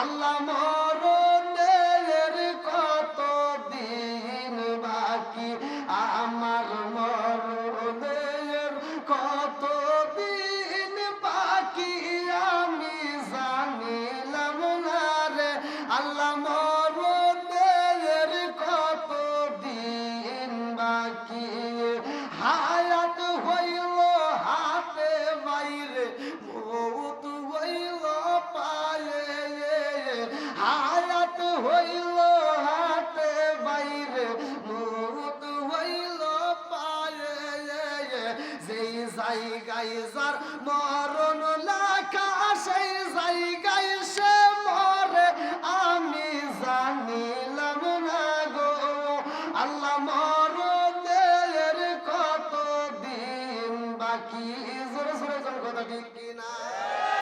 আল্লাহ মরণের কত দিন বাকি? আমার মরণের কত দিন বাকি? আমি জানিলাম না রে। আল্লাহ মরণের কত দিন বাকি? হায়াত হইল হাতে বাইরে যেই জায়গায় যার মরণ লেখা, সেই জায়গায় সে মরে। আমি জানিলাম না গো, আল্লাহ মরণের কত দিন বাকি?